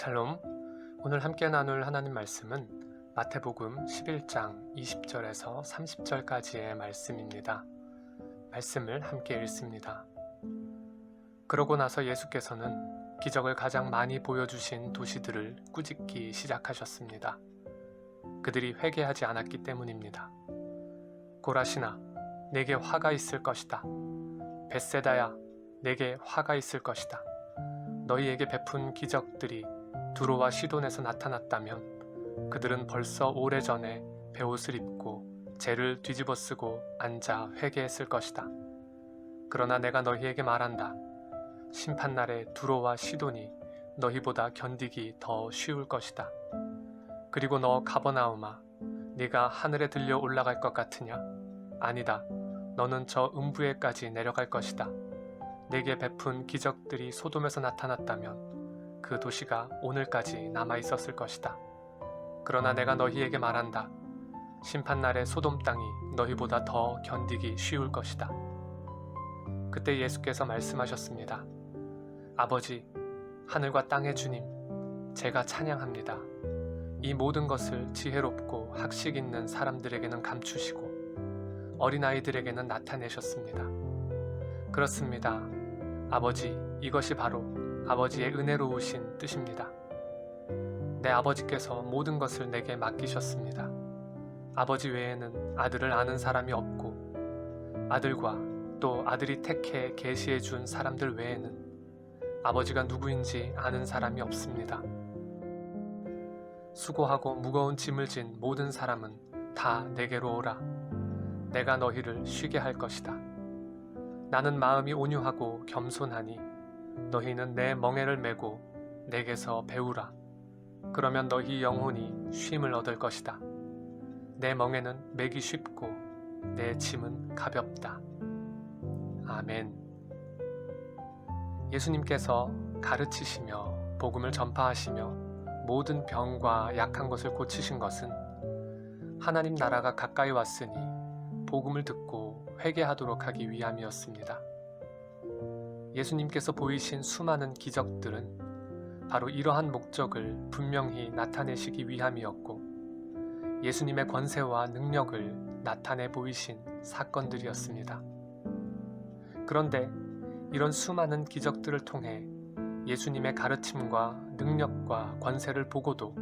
샬롬. 오늘 함께 나눌 하나님 말씀은 마태복음 11장 20절에서 30절까지의 말씀입니다. 말씀을 함께 읽습니다. 그러고 나서 예수께서는 기적을 가장 많이 보여주신 도시들을 꾸짖기 시작하셨습니다. 그들이 회개하지 않았기 때문입니다. 고라시나, 내게 화가 있을 것이다. 벳세다야, 내게 화가 있을 것이다. 너희에게 베푼 기적들이 두로와 시돈에서 나타났다면 그들은 벌써 오래전에 베옷을 입고 재를 뒤집어 쓰고 앉아 회개했을 것이다. 그러나 내가 너희에게 말한다. 심판날에 두로와 시돈이 너희보다 견디기 더 쉬울 것이다. 그리고 너 가버나움아, 네가 하늘에 들려 올라갈 것 같으냐? 아니다. 너는 저 음부에까지 내려갈 것이다. 내게 베푼 기적들이 소돔에서 나타났다면 그 도시가 오늘까지 남아 있었을 것이다. 그러나 내가 너희에게 말한다. 심판날에 소돔 땅이 너희보다 더 견디기 쉬울 것이다. 그때 예수께서 말씀하셨습니다. 아버지, 하늘과 땅의 주님, 제가 찬양합니다. 이 모든 것을 지혜롭고 학식 있는 사람들에게는 감추시고 어린아이들에게는 나타내셨습니다. 그렇습니다. 아버지, 이것이 바로 아버지의 은혜로우신 뜻입니다. 내 아버지께서 모든 것을 내게 맡기셨습니다. 아버지 외에는 아들을 아는 사람이 없고 아들과 또 아들이 택해 계시해 준 사람들 외에는 아버지가 누구인지 아는 사람이 없습니다. 수고하고 무거운 짐을 진 모든 사람은 다 내게로 오라. 내가 너희를 쉬게 할 것이다. 나는 마음이 온유하고 겸손하니 너희는 내 멍에를 메고 내게서 배우라. 그러면 너희 영혼이 쉼을 얻을 것이다. 내 멍에는 매기 쉽고 내 짐은 가볍다. 아멘. 예수님께서 가르치시며 복음을 전파하시며 모든 병과 약한 것을 고치신 것은 하나님 나라가 가까이 왔으니 복음을 듣고 회개하도록 하기 위함이었습니다. 예수님께서 보이신 수많은 기적들은 바로 이러한 목적을 분명히 나타내시기 위함이었고 예수님의 권세와 능력을 나타내 보이신 사건들이었습니다. 그런데 이런 수많은 기적들을 통해 예수님의 가르침과 능력과 권세를 보고도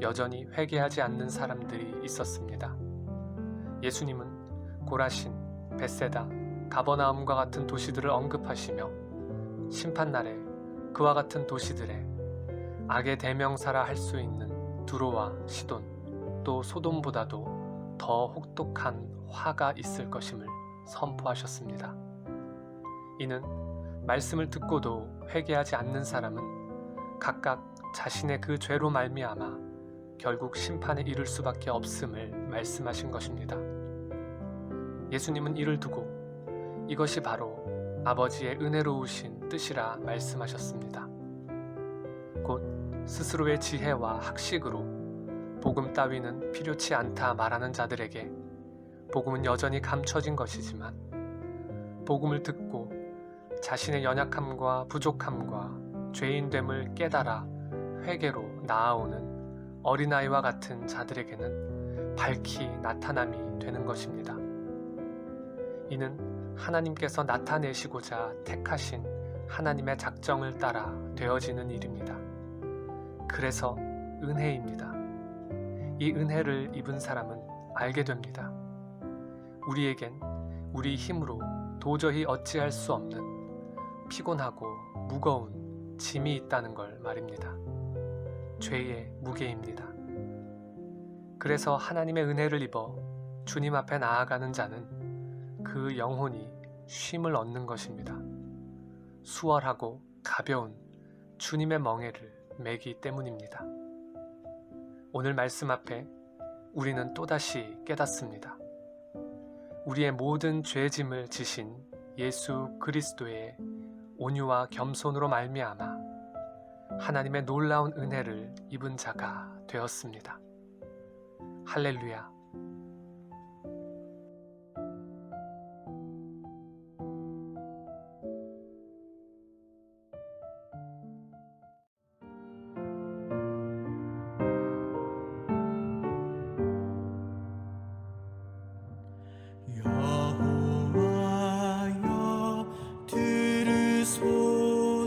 여전히 회개하지 않는 사람들이 있었습니다. 예수님은 고라신, 베세다, 가버나움과 같은 도시들을 언급하시며 심판날에 그와 같은 도시들에 악의 대명사라 할 수 있는 두로와 시돈 또 소돔보다도 더 혹독한 화가 있을 것임을 선포하셨습니다. 이는 말씀을 듣고도 회개하지 않는 사람은 각각 자신의 그 죄로 말미암아 결국 심판에 이를 수밖에 없음을 말씀하신 것입니다. 예수님은 이를 두고 이것이 바로 아버지의 은혜로우신 뜻이라 말씀하셨습니다. 곧 스스로의 지혜와 학식으로 복음 따위는 필요치 않다 말하는 자들에게 복음은 여전히 감춰진 것이지만 복음을 듣고 자신의 연약함과 부족함과 죄인됨을 깨달아 회개로 나아오는 어린아이와 같은 자들에게는 밝히 나타남이 되는 것입니다. 이는 하나님께서 나타내시고자 택하신 하나님의 작정을 따라 되어지는 일입니다. 그래서 은혜입니다. 이 은혜를 입은 사람은 알게 됩니다. 우리에겐 우리 힘으로 도저히 어찌할 수 없는 피곤하고 무거운 짐이 있다는 걸 말입니다. 죄의 무게입니다. 그래서 하나님의 은혜를 입어 주님 앞에 나아가는 자는 그 영혼이 쉼을 얻는 것입니다. 수월하고 가벼운 주님의 멍에를 매기 때문입니다. 오늘 말씀 앞에 우리는 또다시 깨닫습니다. 우리의 모든 죄짐을 지신 예수 그리스도의 온유와 겸손으로 말미암아 하나님의 놀라운 은혜를 입은 자가 되었습니다. 할렐루야.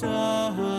time.